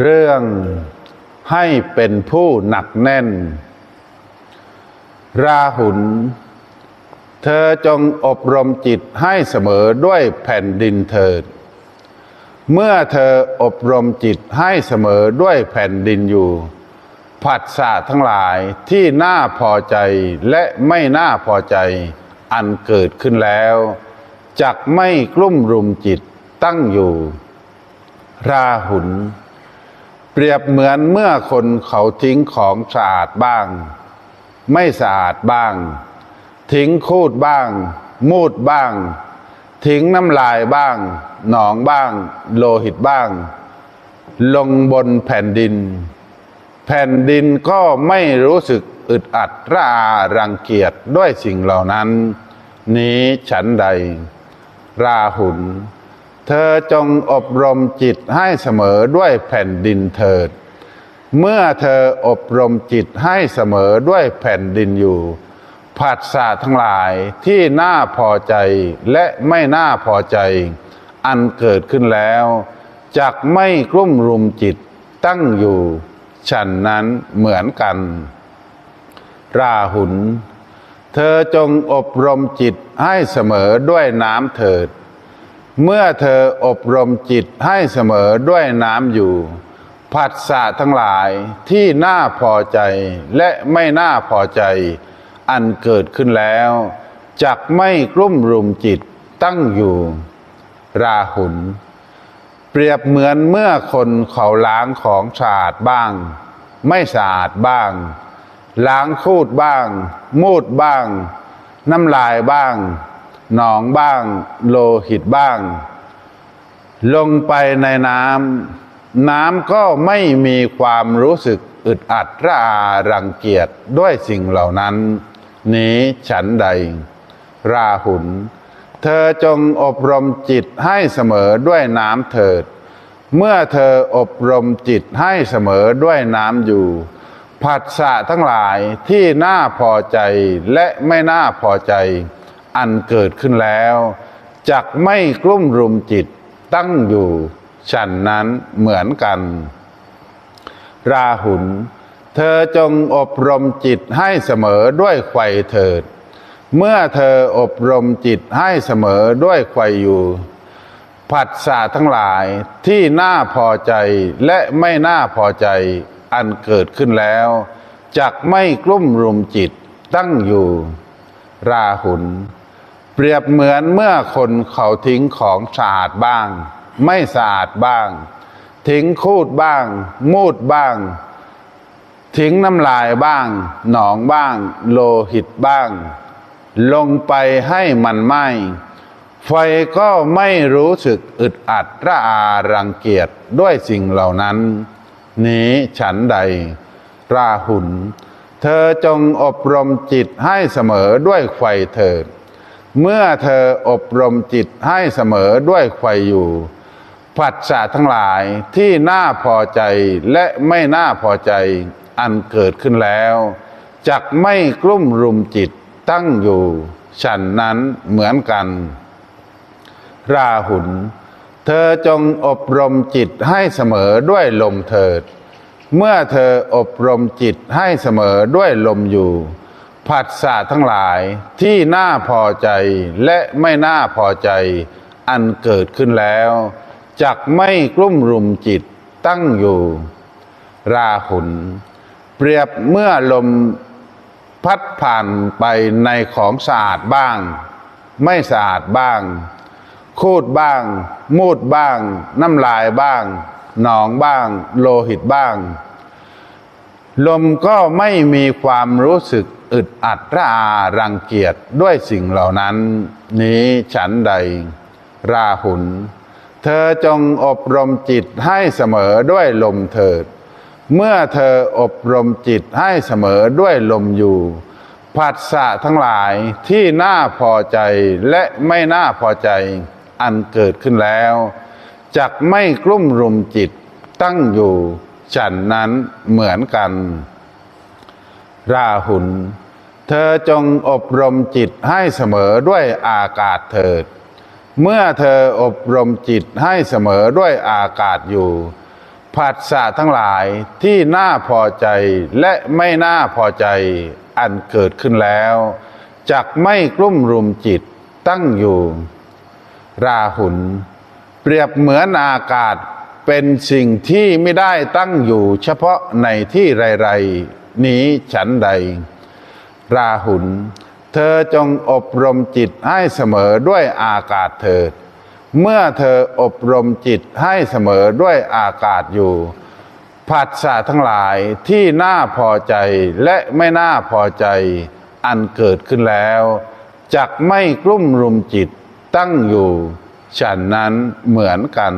เรื่องให้เป็นผู้หนักแน่น ราหุลเธอจงอบรมจิตให้เสมอด้วยแผ่นดินเถิด เมื่อเธออบรมจิตให้เสมอด้วยแผ่นดินอยู่ ผัสสะทั้งหลายที่น่าพอใจและไม่น่าพอใจอันเกิดขึ้นแล้วจักไม่กลุ่มรุมจิตตั้งอยู่ ราหุล เปรียบเหมือนเมื่อคนเขาทิ้งของสะอาดบ้าง ไม่สะอาดบ้าง ทิ้งคูดบ้าง มูดบ้าง ทิ้งน้ำลายบ้าง หนองบ้าง โลหิตบ้าง ลงบนแผ่นดิน แผ่นดินก็ไม่รู้สึกอึดอัดรารังเกียจด้วยสิ่งเหล่านั้น นี้ฉันใด ราหุล เธอจงอบรมจิตให้เสมอด้วยแผ่นดินเถิด เมื่อเธออบรมจิตให้เสมอด้วยแผ่นดินอยู่ผัสสะทั้งหลายที่น่าพอใจและไม่น่าพอใจ อันเกิดขึ้นแล้วจักไม่กลุ่มรุมจิตตั้งอยู่ฉันนั้นเหมือนกัน ราหุล เธอจงอบรมจิตให้เสมอด้วยน้ำเถิด เมื่อเธออบรมจิตให้เสมอด้วยน้ำอยู่ ผัสสะทั้งหลายที่น่าพอใจและไม่น่าพอใจ อันเกิดขึ้นแล้วจักไม่กลุ่มรุมจิตตั้งอยู่ ราหุลเปรียบเหมือนเมื่อคนเขาล้างของสะอาดบ้าง ไม่สะอาดบ้าง ล้างคูดบ้าง มูดบ้าง น้ำลายบ้าง หนองบ้าง โลหิตบ้าง ลงไปในน้ำน้ำก็ไม่มีความรู้สึกอึดอัดระอารังเกียจด้วยสิ่งเหล่านั้น นี้ฉันใด ราหุลเธอจงอบรมจิตให้เสมอด้วยน้ำเถิด เมื่อเธออบรมจิตให้เสมอด้วยน้ำอยู่ ผัสสะทั้งหลายที่น่าพอใจและไม่น่าพอใจ อันเกิดขึ้นแล้วจักไม่กลุ่มรุมจิตตั้งอยู่ฉันนั้นเหมือนกัน ราหุลเธอจงอบรมจิตให้เสมอด้วยไขวเถิด เมื่อเธออบรมจิตให้เสมอด้วยไขวอยู่ผัสสะทั้งหลายที่น่าพอใจและไม่น่าพอใจอันเกิดขึ้นแล้วจักไม่กลุ่มรุมจิตตั้งอยู่ ราหุล เปรียบเหมือนเมื่อคนเขาทิ้งของสะอาดบ้าง ไม่สะอาดบ้าง ทิ้งคูดบ้าง มูดบ้าง ทิ้งน้ำลายบ้าง หนองบ้าง โลหิตบ้าง ลงไปให้มันไหม้ไฟก็ไม่รู้สึกอึดอัดระอารังเกียจด้วยสิ่งเหล่านั้น นี้ฉันใด ราหุลเธอจงอบรมจิตให้เสมอด้วยไฟเถิด เมื่อเธออบรมจิตให้เสมอด้วยไฟอยู่ผัสสะทั้งหลายที่น่าพอใจและไม่น่าพอใจอันเกิดขึ้นแล้วจักไม่กลุ่มรุมจิตตั้งอยู่ฉันนั้นเหมือนกัน ราหุลเธอจงอบรมจิตให้เสมอด้วยลมเถิด เมื่อเธออบรมจิตให้เสมอด้วยลมอยู่ ผัสสะทั้งหลายที่น่าพอใจและไม่น่าพอใจอันเกิดขึ้นแล้วจักไม่กลุ่มรุมจิตตั้งอยู่ ราหุลเปรียบเมื่อลมพัดผ่านไปในของสะอาดบ้าง ไม่สะอาดบ้าง คูดบ้าง มูดบ้าง น้ำลายบ้าง หนองบ้าง โลหิตบ้าง ลมก็ไม่มีความรู้สึก อึดอัดระอารังเกียจด้วยสิ่งเหล่านั้น นี้ฉันใด ราหุล เธอจงอบรมจิตให้เสมอด้วยลมเถิด เมื่อเธออบรมจิตให้เสมอด้วยลมอยู่ผัสสะทั้งหลายที่น่าพอใจและไม่น่าพอใจอันเกิดขึ้นแล้วจักไม่กลุ่มรุมจิตตั้งอยู่ฉันนั้นเหมือนกัน ราหุล เธอจงอบรมจิตให้เสมอด้วยอากาศเถิด เมื่อเธออบรมจิตให้เสมอด้วยอากาศอยู่ผัสสะทั้งหลายที่น่าพอใจและไม่น่าพอใจอันเกิดขึ้นแล้วจักไม่กลุ่มรุมจิตตั้งอยู่ ราหุล เปรียบเหมือนอากาศเป็นสิ่งที่ไม่ได้ตั้งอยู่เฉพาะในที่ไรๆ นี้ฉันใด ราหุล เธอจงอบรมจิตให้เสมอด้วยอากาศเถิด เมื่อเธออบรมจิตให้เสมอด้วยอากาศอยู่ผัสสะทั้งหลายที่น่าพอใจและไม่น่าพอใจอันเกิดขึ้นแล้วจักไม่กลุ่มรุมจิตตั้งอยู่ ฉันนั้นเหมือนกัน